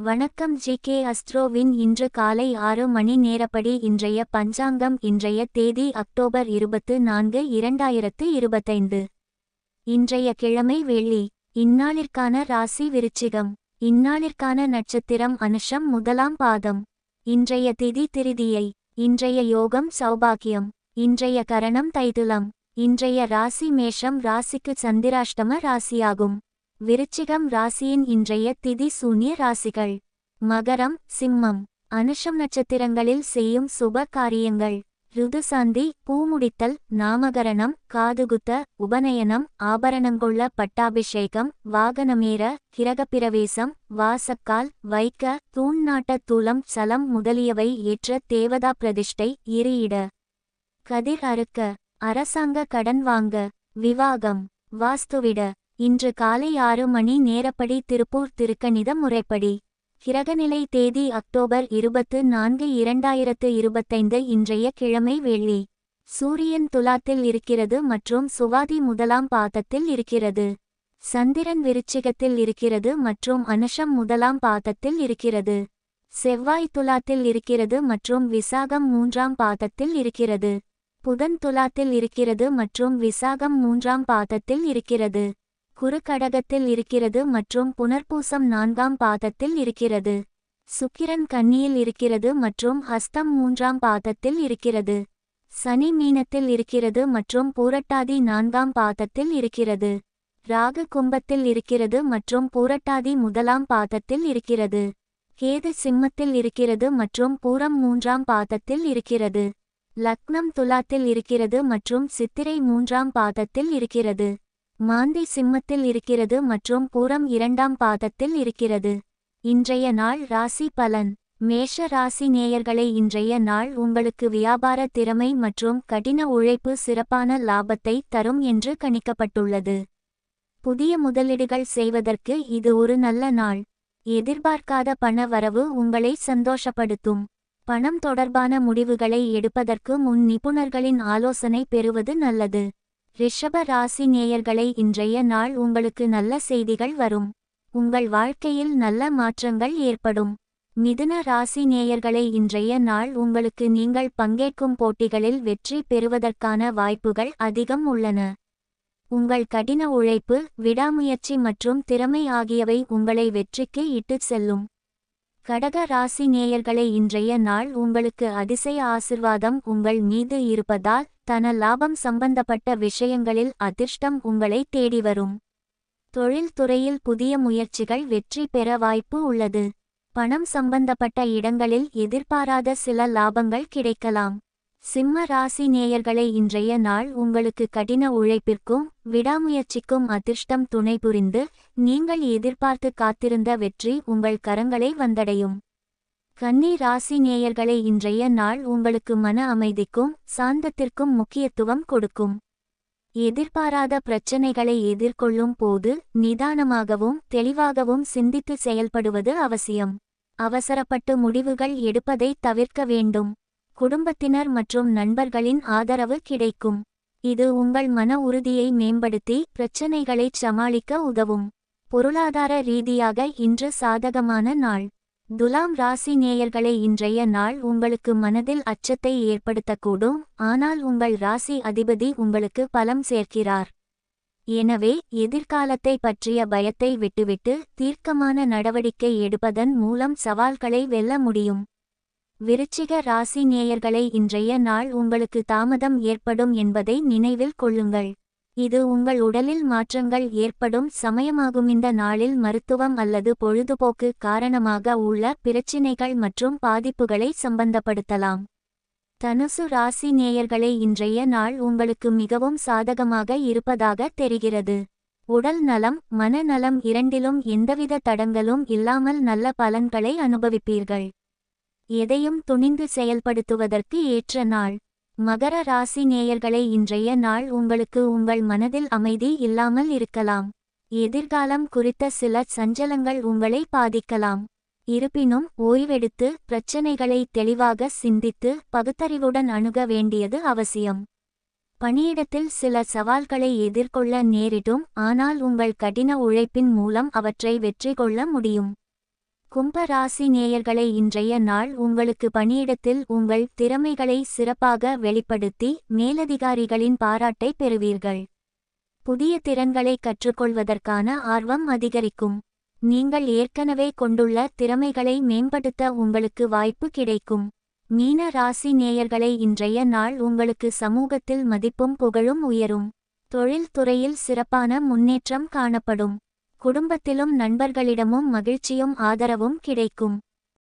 வணக்கம் G K அஸ்ட்ரோவின் இன்று காலை ஆறு மணி நேரப்படி இன்றைய பஞ்சாங்கம் இன்றைய தேதி அக்டோபர் இருபத்து நான்கு இரண்டாயிரத்து இருபத்தைந்து. இன்றைய கிழமை வெள்ளி. இந்நாளிற்கான ராசி விருச்சிகம். இந்நாளிற்கான நட்சத்திரம் அனுஷம் முதலாம் பாதம். இன்றைய திதி திருதியை. இன்றைய யோகம் சௌபாக்கியம் இன்றைய கரணம் தைதுலம். இன்றைய ராசி மேஷம் ராசிக்கு சந்திராஷ்டம ராசியாகும். விருச்சிகம் ராசியின் இன்றைய திதி சூன்ய ராசிகள். மகரம் சிம்மம். அனுஷம் நட்சத்திரங்களில் செய்யும் சுப காரியங்கள். ருதுசாந்தி பூமுடித்தல் நாமகரணம் காதுகுத்த உபநயனம் ஆபரணங்கொள்ள பட்டாபிஷேகம் வாகனமேற கிரகப்பிரவேசம் வாசக்கால் வைக்க தூண்நாட்ட தூளம் சலம் முதலியவை ஏற்ற தேவதா பிரதிஷ்டை இரு கதிர் அறுக்க. அரசாங்க கடன் வாங்க. விவாகம். வாஸ்துவிட. இன்று காலை ஆறு மணி நேரப்படி திருப்பூர் திருக்கணித முறைப்படி. கிரகநிலை தேதி அக்டோபர் இருபத்து நான்கு இரண்டாயிரத்து இருபத்தைந்து இன்றைய கிழமை வெள்ளி சூரியன் துலாத்தில் இருக்கிறது மற்றும் சுவாதி முதலாம் பாதத்தில் இருக்கிறது. சந்திரன் விருச்சிகத்தில் இருக்கிறது மற்றும் அனுஷம் முதலாம் பாதத்தில் இருக்கிறது. செவ்வாய் துலாத்தில் இருக்கிறது மற்றும் விசாகம் மூன்றாம் பாதத்தில் இருக்கிறது. புதன் துலாத்தில் இருக்கிறது மற்றும் விசாகம் மூன்றாம் பாதத்தில் இருக்கிறது. குறுக்கடகத்தில் இருக்கிறது மற்றும் புனர்பூசம் நான்காம் பாதத்தில் இருக்கிறது. சுக்கிரன் கன்னியில் இருக்கிறது மற்றும் ஹஸ்தம் மூன்றாம் பாதத்தில் இருக்கிறது. சனி மீனத்தில் இருக்கிறது மற்றும் பூரட்டாதி நான்காம் பாதத்தில் இருக்கிறது. ராகு கும்பத்தில் இருக்கிறது மற்றும் பூரட்டாதி முதலாம் பாதத்தில் இருக்கிறது. கேது சிம்மத்தில் இருக்கிறது மற்றும் பூரம் மூன்றாம் பாதத்தில் இருக்கிறது. லக்னம் துலாத்தில் இருக்கிறது மற்றும் சித்திரை மூன்றாம் பாதத்தில் இருக்கிறது. மாந்தி சிம்மத்தில் இருக்கிறது மற்றும் பூரம் இரண்டாம் பாதத்தில் இருக்கிறது. இன்றைய நாள் ராசி பலன். மேஷ ராசி நேயர்களை இன்றைய நாள் உங்களுக்கு வியாபார திறமை மற்றும் கடின உழைப்பு சிறப்பான லாபத்தை தரும் என்று கணிக்கப்பட்டுள்ளது. புதிய முதலீடுகள் செய்வதற்கு இது ஒரு நல்ல நாள். எதிர்பார்க்காத பண வரவு உங்களை சந்தோஷப்படுத்தும். பணம் தொடர்பான முடிவுகளை எடுப்பதற்கு முன் நிபுணர்களின் ஆலோசனை பெறுவது நல்லது. ரிஷப ராசி நேயர்களை இன்றைய நாள் உங்களுக்கு நல்ல செய்திகள் வரும். உங்கள் வாழ்க்கையில் நல்ல மாற்றங்கள் ஏற்படும். மிதுன ராசி நேயர்களை இன்றைய நாள் உங்களுக்கு நீங்கள் பங்கேற்கும் போட்டிகளில் வெற்றி பெறுவதற்கான வாய்ப்புகள் அதிகம் உள்ளன. உங்கள் கடின உழைப்பு விடாமுயற்சி மற்றும் திறமை ஆகியவை உங்களை வெற்றிக்கு இட்டுச் செல்லும். கடக ராசி நேயர்களை இன்றைய நாள் உங்களுக்கு அதிசய ஆசிர்வாதம் உங்கள் மீது இருப்பதால் தன லாபம் சம்பந்தப்பட்ட விஷயங்களில் அதிர்ஷ்டம் உங்களை தேடி வரும். தொழில்துறையில் புதிய முயற்சிகள் வெற்றி பெற வாய்ப்பு உள்ளது. பணம் சம்பந்தப்பட்ட இடங்களில் எதிர்பாராத சில லாபங்கள் கிடைக்கலாம். சிம்ம ராசி நேயர்களை இன்றைய நாள் உங்களுக்கு கடின உழைப்பிற்கும் விடாமுயற்சிக்கும் அதிர்ஷ்டம் துணை புரிந்து நீங்கள் எதிர்பார்த்து காத்திருந்த வெற்றி உங்கள் கரங்களை வந்தடையும். கன்னி ராசி நேயர்களை இன்றைய நாள் உங்களுக்கு மன அமைதிக்கும் சாந்தத்திற்கும் முக்கியத்துவம் கொடுக்கும். எதிர்பாராத பிரச்சனைகளை எதிர்கொள்ளும் போது நிதானமாகவும் தெளிவாகவும் சிந்தித்து செயல்படுவது அவசியம். அவசரப்பட்டு முடிவுகள் எடுப்பதை தவிர்க்க வேண்டும். குடும்பத்தினர் மற்றும் நண்பர்களின் ஆதரவு கிடைக்கும். இது உங்கள் மன உறுதியை மேம்படுத்தி பிரச்சனைகளைச் சமாளிக்க உதவும். பொருளாதார ரீதியாக இன்று சாதகமான நாள். துலாம் ராசி நேயர்களை இன்றைய நாள் உங்களுக்கு மனதில் அச்சத்தை ஏற்படுத்தக்கூடும். ஆனால் உங்கள் ராசி அதிபதி உங்களுக்கு பலம் சேர்க்கிறார். எனவே எதிர்காலத்தை பற்றிய பயத்தை விட்டுவிட்டு தீர்க்கமான நடவடிக்கை எடுப்பதன் மூலம் சவால்களை வெல்ல முடியும். விருச்சிக ராசி நேயர்களை இன்றைய நாள் உங்களுக்கு தாமதம் ஏற்படும் என்பதை நினைவில் கொள்ளுங்கள். இது உங்கள் உடலில் மாற்றங்கள் ஏற்படும் சமயமாகும். இந்த நாளில் மருத்துவம் அல்லது பொழுதுபோக்கு காரணமாக உள்ள பிரச்சினைகள் மற்றும் பாதிப்புகளை சம்பந்தப்படுத்தலாம். தனுசு ராசி நேயர்களை இன்றைய நாள் உங்களுக்கு மிகவும் சாதகமாக இருப்பதாக தெரிகிறது. உடல் நலம் மனநலம் இரண்டிலும் எந்தவித தடங்களும் இல்லாமல் நல்ல பலன்களை அனுபவிப்பீர்கள். எதையும் துணிந்து செயல்படுத்துவதற்கு ஏற்ற நாள். மகர ராசி நேயர்களை இன்றைய நாள் உங்களுக்கு உங்கள் மனதில் அமைதி இல்லாமல் இருக்கலாம். எதிர்காலம் குறித்த சில சஞ்சலங்கள் உங்களை பாதிக்கலாம். இருப்பினும் ஓய்வெடுத்து பிரச்சனைகளை தெளிவாக சிந்தித்து பகுத்தறிவுடன் அணுக வேண்டியது அவசியம். பணியிடத்தில் சில சவால்களை எதிர்கொள்ள நேரிடும் ஆனால் உங்கள் கடின உழைப்பின் மூலம் அவற்றை வெற்றி கொள்ள முடியும். கும்ப ராசி நேயர்களை இன்றைய நாள் உங்களுக்கு பணியிடத்தில் உங்கள் திறமைகளை சிறப்பாக வெளிப்படுத்தி மேலதிகாரிகளின் பாராட்டை பெறுவீர்கள். புதிய திறன்களை கற்றுக்கொள்வதற்கான ஆர்வம் அதிகரிக்கும். நீங்கள் ஏற்கனவே கொண்டுள்ள திறமைகளை மேம்படுத்த உங்களுக்கு வாய்ப்பு கிடைக்கும். மீன ராசி நேயர்களை இன்றைய நாள் உங்களுக்கு சமூகத்தில் மதிப்பும் புகழும் உயரும். தொழில் துறையில் சிறப்பான முன்னேற்றம் காணப்படும். குடும்பத்திலும் நண்பர்களிடமும் மகிழ்ச்சியும் ஆதரவும் கிடைக்கும்.